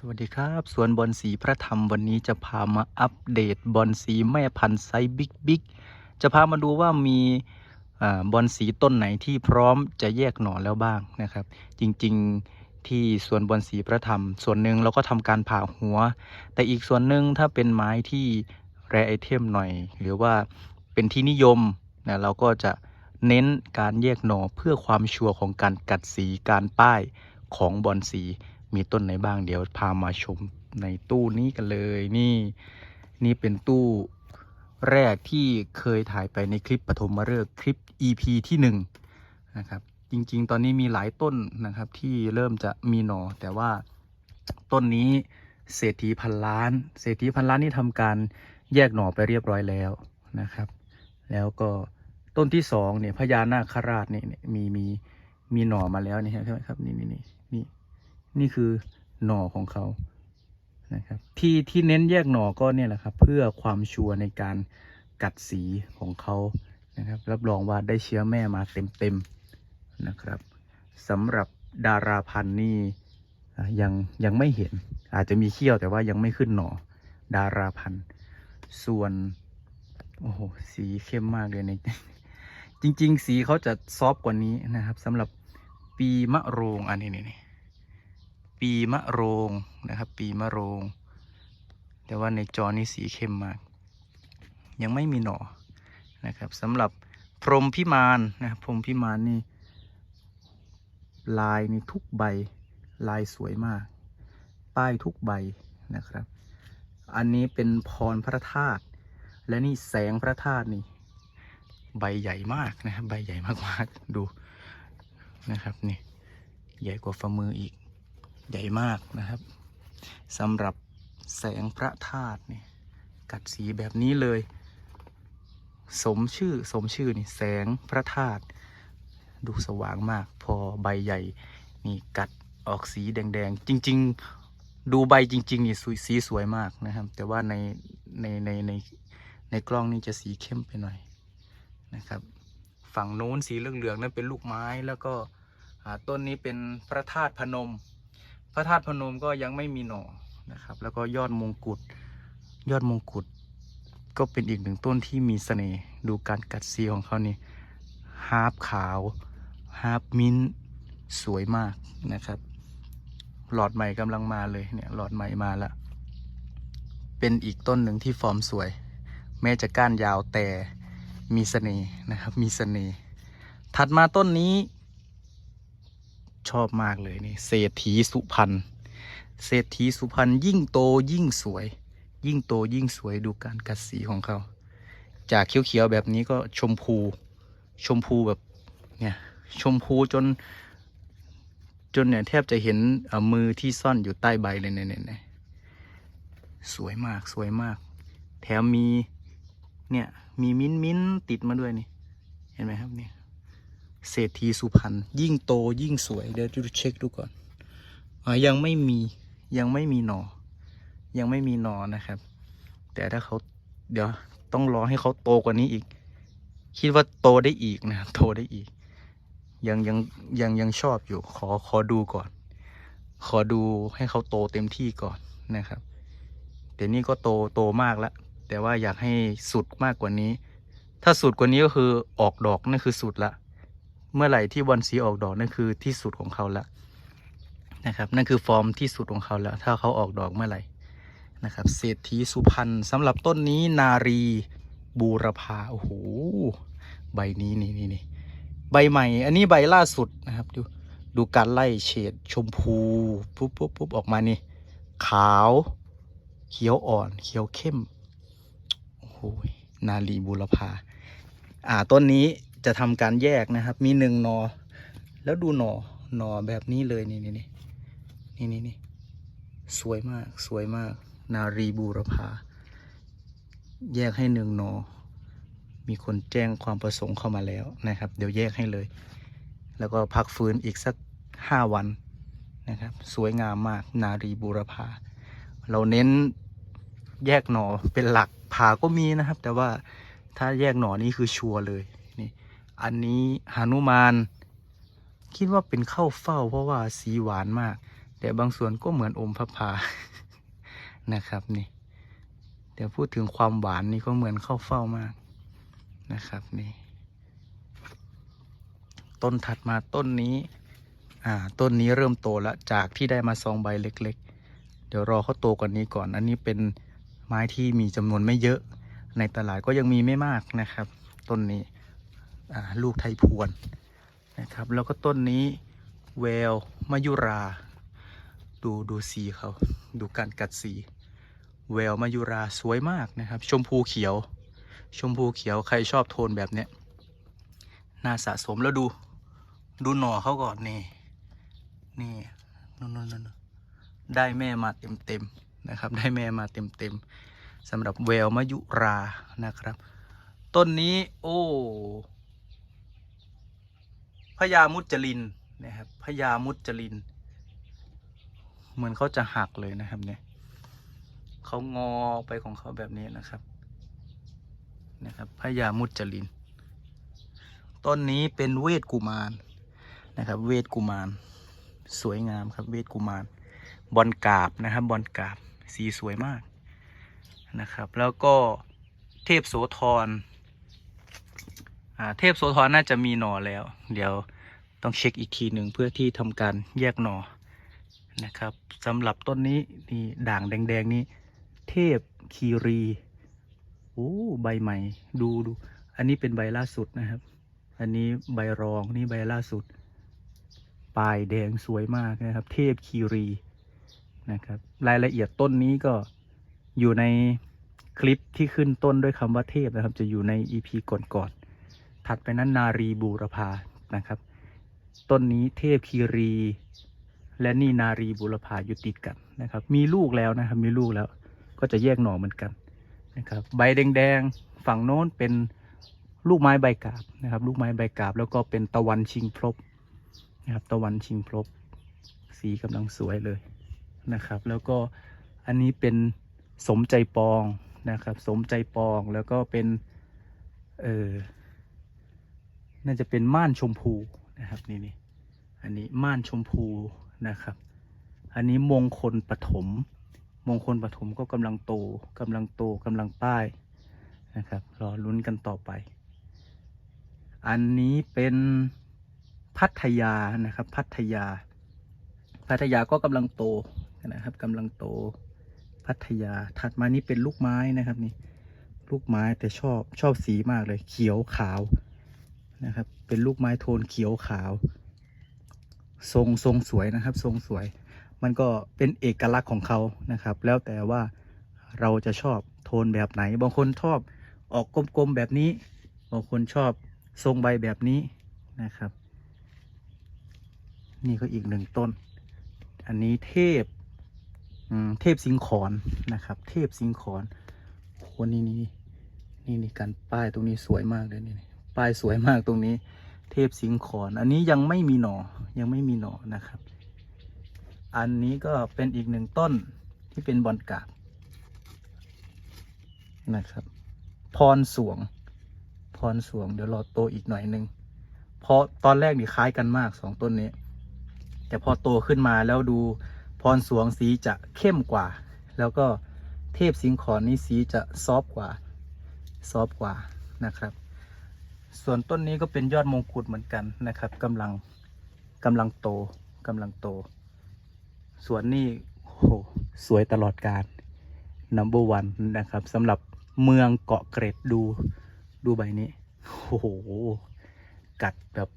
สวัสดีครับ สวนบอนสีพระธรรมวันนี้จะพามาอัปเดตบอนสีแม่พันธุ์ไซส์บิ๊กบิ๊กจะพามาดูว่ามีอบอนสีต้นไหนที่พร้อมจะแยกหน่อแล้วบ้างนะครับ จริงๆที่สวนบอนสีพระธรรม ส่วนหนึ่งเราก็ทำการผ่าหัว แต่อีกส่วนหนึ่งถ้าเป็นไม้ที่แรไอเทมหน่อย หรือว่าเป็นที่นิยมนะเราก็จะเน้นการแยกหน่อเพื่อความชัวร์ของการกัดสีการป้ายของบอนสี มีต้นไหนบ้างเดี๋ยวพามาชมในตู้นี้กันเลยนี่นี่เป็นตู้แรกที่เคยถ่ายไปในคลิปปฐมฤกษ์คลิป EP ที่หนึ่งนะครับจริงๆ ตอนนี้มีหลายต้นนะครับที่เริ่มจะมีหน่อแต่ว่าต้นนี้เศรษฐีพันล้าน เศรษฐีพันล้านนี่ทำการแยกหน่อไปเรียบร้อยแล้วนะครับ แล้วก็ต้นที่สองเนี่ยพญานาคราชนี่ยเนี่ยมีมีมีหน่อมาแล้วนี่ใช่ไหมครับนี่นี่นี่ นี่คือหน่อของเขานะครับที่ที่เน้นแยกหน่อก็เนี่ยแหละครับ เพื่อความชัวร์ในการกัดสีของเขานะครับรับรองว่าได้เชื้อแม่มาเต็มๆนะครับสำหรับดาราพันธุ์นี่ยังยังไม่เห็น อาจจะมีเขี้ยวแต่ว่ายังไม่ขึ้นหน่อดาราพันธุ์ ส่วนโอ้โหสีเข้มมากเลยในจริง ๆ สีเขาจะซอฟกว่านี้นะครับสำหรับปีมะโรงอันนี้นี่นี่ ปีมะโรงนะครับ ปีมะโรง แต่ว่าในจอนี่สีเข้มมาก ยังไม่มีหน่อนะครับสำหรับพรหมพิมานนะครับพรหมพิมานนี่ลายนี่ทุกใบลายสวยมาก ป้ายทุกใบนะครับ อันนี้เป็นพรพระธาตุและนี่แสงพระธาตุนี่ ใบใหญ่มากนะครับใบใหญ่มากๆดูนะครับนี่ใหญ่กว่าฝ่ามืออีก ใหญ่มากนะครับสำหรับแสงพระธาตุนี่กัดสีแบบนี้เลย สมชื่อสมชื่อนี่แสงพระธาตุดูสว่างมาก พอใบใหญ่นี่กัดออกสีแดง ๆ จริง ๆ ดูใบจริง ๆ นี่สสีสวยมากนะครับ แต่ว่าในในในในในกล้องนี่จะสีเข้มไปหน่อยนะครับ ฝั่งโน้นสีเหลืองๆนั่นเป็นลูกไม้แล้วก็ต้นนี้เป็นพระธาตุพนม พระธาตุพนมก็ยังไม่มีหน่อนะครับ แล้วก็ยอดมงกุฎยอดมงกุฎก็เป็นอีกหนึ่งต้นที่มีเสน่ห์ดูการกัดสีของเขานี่ฮาร์ปขาวฮาร์ปมิ้นสวยมากนะครับ หลอดใหม่กำลังมาเลยเนี่ยหลอดใหม่มาล้วเป็นอีกต้นหนึ่งที่ฟอร์มสวย แม้จะก้านยาวแต่มีเสน่ห์นะครับ มีเสน่ห์ถัดมาต้นนี้ ชอบมากเลยนี่เศรษฐีสุพรรณเศรษฐีสุพรรณยิ่งโตยิ่งสวย ยิ่งโตยิ่งสวยดูการกัดสีของเขา จากเขียวๆแบบนี้ก็ชมพู ชมพูแบบเนี่ยชมพูจน จนเนี่ยแทบจะเห็นเอ่อมือที่ซ่อนอยู่ใต้ใบเลยเนี่ยเนี่ยเนี่ยสวยมากสวยมาก แถมมีเนี่ยมีมิ้นมิ้นติดมาด้วยนี่ เห็นไหมครับเนี่ย เศรษฐีสุพรรณยิ่งโตยิ่งสวย เดี๋ยวดูเช็คดูก่อนอยังไม่มียังไม่มีหนอ ยังไม่มีหนอนะครับ แต่ถ้าเขาเดี๋ยวต้องรอให้เขาโตกว่านี้อีก คิดว่าโตได้อีกนะโตได้อีก ยังยังยังยังชอบอยู่ ขอขอดูก่อน ขอดูให้เขาโตเต็มที่ก่อนนะครับแต่นี่ก็โตโตมากแล้วแต่ว่าอยากให้สุดมากกว่านี้ ถ้าสุดกว่านี้ก็คือออกดอกนั่นคือสุดละ เมื่อไหร่ที่บอลสีออกดอกนั่นคือที่สุดของเขาแล้วนะครับ นั่นคือฟอร์มที่สุดของเขาแล้ว ถ้าเขาออกดอกเมื่อไหร่นะครับ เศรษฐีสุพรรณสำหรับต้นนี้นารีบูรพาโอ้โหใบนี้นี่นี่นี่ใบใหม่ อันนี้ใบล่าสุดนะครับ ดูดูการไล่เฉดชมพูปุ๊บปุ๊บปุ๊บออกมานี่ขาว เขียวอ่อน เขียวเข้มโอ้โหนารีบูรพาอ่าต้นนี้ จะทำการแยกนะครับ มีหนึ่งหนอ แล้วดูหนอหนอแบบนี้เลยนี่นี่นี่นี่นี่นี่สวยมากสวยมาก นารีบูรพาแยกให้หนึ่งหนอ มีคนแจ้งความประสงค์เข้ามาแล้วนะครับ เดี๋ยวแยกให้เลย แล้วก็พักฟื้นอีกสักห้าวันนะครับ สวยงามมากนารีบูรพาเราเน้นแยกหนอเป็นหลักผาก็มีนะครับ แต่ว่าถ้าแยกหนอนี่คือชัวร์เลย อันนี้หานุมาน คิดว่าเป็นข้าวเฝ้า เพราะว่าสีหวานมาก แต่บางส่วนก็เหมือนอมพระพานะครับนี่เดี๋ยวพูดถึงความหวานนี่ก็เหมือนข้าวเฝ้ามากนะครับนี่ ต้นถัดมาต้นนี้ อ่า ต้นนี้เริ่มโตแล้วจากที่ได้มาซองใบเล็ก ๆ เดี๋ยวรอเขาโตกว่านี้ก่อน อันนี้เป็นไม้ที่มีจำนวนไม่เยอะ ในตลาดก็ยังมีไม่มากนะครับ ต้นนี้ ลูกไทยพวนนะครับ แล้วก็ต้นนี้เวลมายุรา ดูดูสีเขาดูการกัดสี แววมายุราสวยมากนะครับ ชมพูเขียว ชมพูเขียวใครชอบโทนแบบเนี้ยน่าสะสมแล้วดู ดูหน่อเขาก่อนนี่นี่นนนนได้แม่มาเต็มเต็มนะครับ ได้แม่มาเต็มเต็มสำหรับแววมายุรานะครับ ต้นนี้โอ้ พญามุจลินนะครับพญามุจลิน เหมือนเขาจะหักเลยนะครับเนี่ยเขางอไปของเขาแบบนี้นะครับนะครับพญามุจลิน ต้นนี้เป็นเวทกุมารนะครับ เวทกุมาร สวยงามครับ เวทกุมาร บอลกาบนะครับ บอลกาบสีสวยมากนะครับ แล้วก็เทพโสธร เทพโสธรน่าจะมีหน่อแล้ว เดี๋ยวต้องเช็คอีกทีหนึ่งเพื่อที่ทำการแยกหน่อนะครับสำหรับต้นนี้นี่ด่างแดง ๆ นี้ เทพคีรีโอ้ใบใหม่ดูดู อันนี้เป็นใบล่าสุดนะครับ อันนี้ใบรองนี่ใบล่าสุด ปลายแดงสวยมากนะครับ เทพคีรีนะครับ รายละเอียดต้นนี้ก็อยู่ในคลิปที่ขึ้นต้นด้วยคำว่าเทพนะครับ จะอยู่ใน EP ก่อนๆ ถัดไปนั้นนารีบูรพานะครับ ต้นนี้เทพคีรี และนี่นารีบุรพาอยู่ติดกันนะครับ มีลูกแล้วนะครับ มีลูกแล้ว ก็จะแยกหน่อเหมือนกันนะครับ ใบแดงๆฝั่งโน้นเป็นลูกไม้ใบกาบนะครับ ลูกไม้ใบกาบ แล้วก็เป็นตะวันชิงพลบนะครับ ตะวันชิงพลบสีกำลังสวยเลยนะครับ แล้วก็อันนี้เป็นสมใจปองนะครับ สมใจปองแล้วก็เป็น เออ น่าจะเป็นม่านชมพูนะครับนี่นี่อันนี้ม่านชมพูนะครับ อันนี้มงคลปฐมมงคลปฐมก็กำลังโตกำลังโตกำลังป้ายนะครับรอลุ้นกันต่อไป อันนี้เป็นพัทยานะครับ พัทยา พัทยาก็กำลังโตนะครับกำลังโตพัทยาถัดมานี่เป็นลูกไม้นะครับนี่ลูกไม้แต่ชอบชอบสีมากเลย เขียวขาว นะครับ เป็นลูกไม้โทนเขียวขาว ทรงทรงสวยนะครับ ทรงสวย มันก็เป็นเอกลักษณ์ของเขานะครับ แล้วแต่ว่าเราจะชอบโทนแบบไหน บางคนชอบออกกลมๆแบบนี้ บางคนชอบทรงใบแบบนี้นะครับ นี่ก็อีกหนึ่งต้น อันนี้เทพเทพสิงขอนนะครับ เทพสิงขอนโอ้โหนี่นี่นี่นี่การป้ายตรงนี้สวยมากเลยนี่ ป้ายสวยมากตรงนี้ เทพสิงขอน อันนี้ยังไม่มีหน่อยังไม่มีหน่อนะครับ อันนี้ก็เป็นอีกหนึ่งต้นที่เป็นบอลกาบนะครับ พรสวง พรสวง เดี๋ยวรอโตอีกหน่อยหนึ่งเพราะตอนแรกนี่คล้ายกันมากสองต้นนี้ แต่พอโตขึ้นมาแล้วดูพรสวงสีจะเข้มกว่า แล้วก็เทพสิงขอนนี่สีจะซอฟกว่า ซอฟกว่านะครับ ส่วนต้นนี้ก็เป็นยอดมงกุฎเหมือนกันนะครับกำลังกำลังโตกำลังโตส่วนนี้โหสวยตลอดการ number one นะครับสำหรับเมืองเกาะเกร็ดดูดูใบนี้โอ้โหกัดแบบ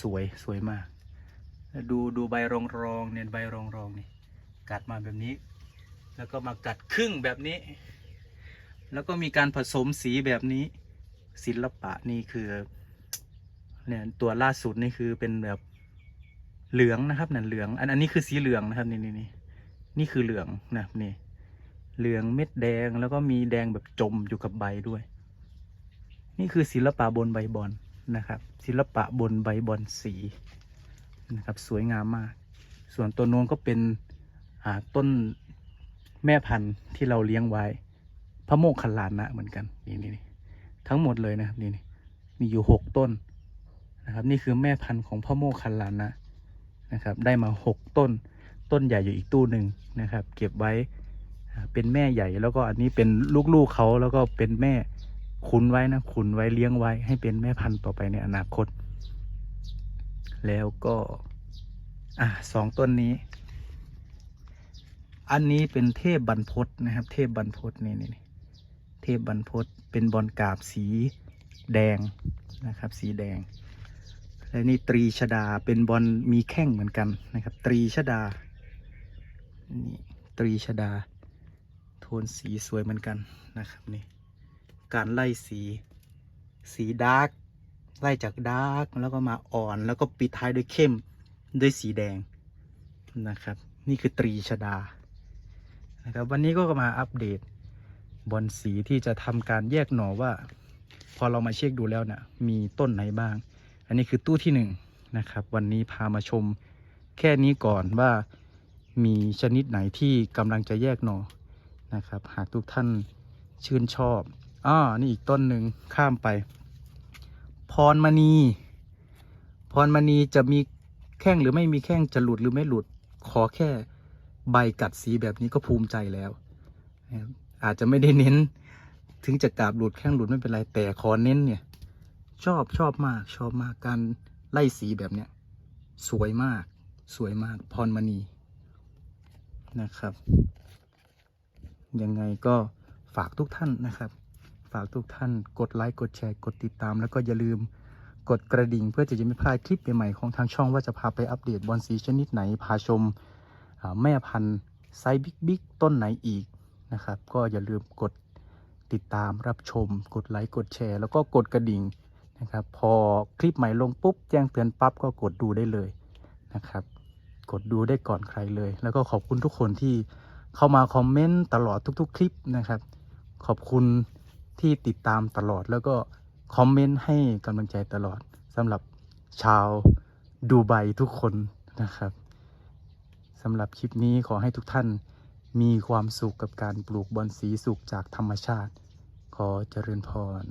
สวยสวยมาก ดูดูใบรองรองเนี่ยใบรองรองนี่กัดมาแบบนี้ แล้วก็มากัดครึ่งแบบนี้ แล้วก็มีการผสมสีแบบนี้ ศิลปะนี่คือเนี่ยตัวล่าสุดนี่คือเป็นแบบเหลืองนะครับนั่นเหลือง อันอันนี้คือสีเหลืองนะครับนี่นี่นี่นี่คือเหลืองนะนี่เหลืองเม็ดแดงแล้วก็มีแดงแบบจมอยู่กับใบด้วย นี่คือศิลปะบนใบบอลนะครับ ศิลปะบนใบบอลสีนะครับ สวยงามมาก ส่วนตัวน้นก็เป็นต้นแม่พันธุ์ที่เราเลี้ยงไว้ พระโมกขลานะเหมือนกันนี่นี่ ทั้งหมดเลยนะครับนี่นี่มีอยู่หกต้นนะครับ นี่คือแม่พันธุ์ของพระโมกขันลานะนะครับ ได้มาหกต้น ต้นใหญ่อยู่อีกตู้หนึ่งนะครับ เก็บไว้เป็นแม่ใหญ่แล้วก็อันนี้เป็นลูกๆเขาแล้วก็เป็นแม่ขุนไว้นะขุนไว้เลี้ยงไว้ ให้เป็นแม่พันธุ์ต่อไปในอนาคต แล้วก็อะสองต้นนี้ อันนี้เป็นเทพบรรพตนะครับ เทพบรรพตนี่นี่นี่ พบรรพตเป็นบอลกาบสีแดงนะครับ สีแดง และนี่ตรีชดาเป็นบอลมีแข้งเหมือนกันนะครับ ตรีชดานี่ตรีชดา โทนสีสวยเหมือนกันนะครับนี่การไล่สีสีดาร์กไล่จากดาร์กแล้วก็มาอ่อนแล้วก็ปิดท้ายด้วยเข้มด้วยสีแดงนะครับ นี่คือตรีชดานะครับวันนี้ก็มาอัปเดต บอลสีที่จะทำการแยกหน่อว่า พอเรามาเช็คดูแล้วนะ่ะมีต้นไหนบ้าง อันนี้คือตู้ที่หนึ่งนะครับ วันนี้พามาชม แค่นี้ก่อนว่ามีชนิดไหนที่กำลังจะแยกหน่อนะครับ หากทุกท่านชื่นชอบอ่านี่อีกต้นหนึ่งข้ามไป พรมณี พรมณีจะมีแข้งหรือไม่มีแข้งจะหลุดหรือไม่หลุดขอแค่ใบกัดสีแบบนี้ก็ภูมิใจแล้วนะครับ อาจจะไม่ได้เน้น ถึงจะกราบหลุดแข้งหลุดไม่เป็นไรแต่ขอเน้นเนี่ย ชอบชอบมากชอบมากการไล่สีแบบเนี้ยสวยมาก สวยมากพรมณีนะครับ ยังไงก็ฝากทุกท่านนะครับ ฝากทุกท่านกดไลค์กดแชร์กดติดตาม แล้วก็อย่าลืมกดกระดิ่งเพื่อจะจะไม่พลาดคลิปใหม่ๆของทางช่องว่าจะพาไปอัปเดตบอลสีชนิดไหนพาชมแม่พันธุ์ไซส์บิ๊กๆต้นไหนอีก นะครับ ก็อย่าลืมกดติดตามรับชม กดไลค์กดแชร์ แล้วก็กดกระดิ่งนะครับ พอคลิปใหม่ลงปุ๊บแจ้งเตือนปั๊บก็กดดูได้เลยนะครับ กดดูได้ก่อนใครเลย แล้วก็ขอบคุณทุกคนที่เข้ามาคอมเมนต์ตลอดทุก ๆ คลิปนะครับ ขอบคุณที่ติดตามตลอดแล้วก็คอมเมนต์ให้กำลังใจตลอดสำหรับชาวดูไบทุกคนนะครับสำหรับคลิปนี้ขอให้ทุกท่าน มีความสุขกับการปลูกบอนสีสุขจากธรรมชาติ ขอเจริญพร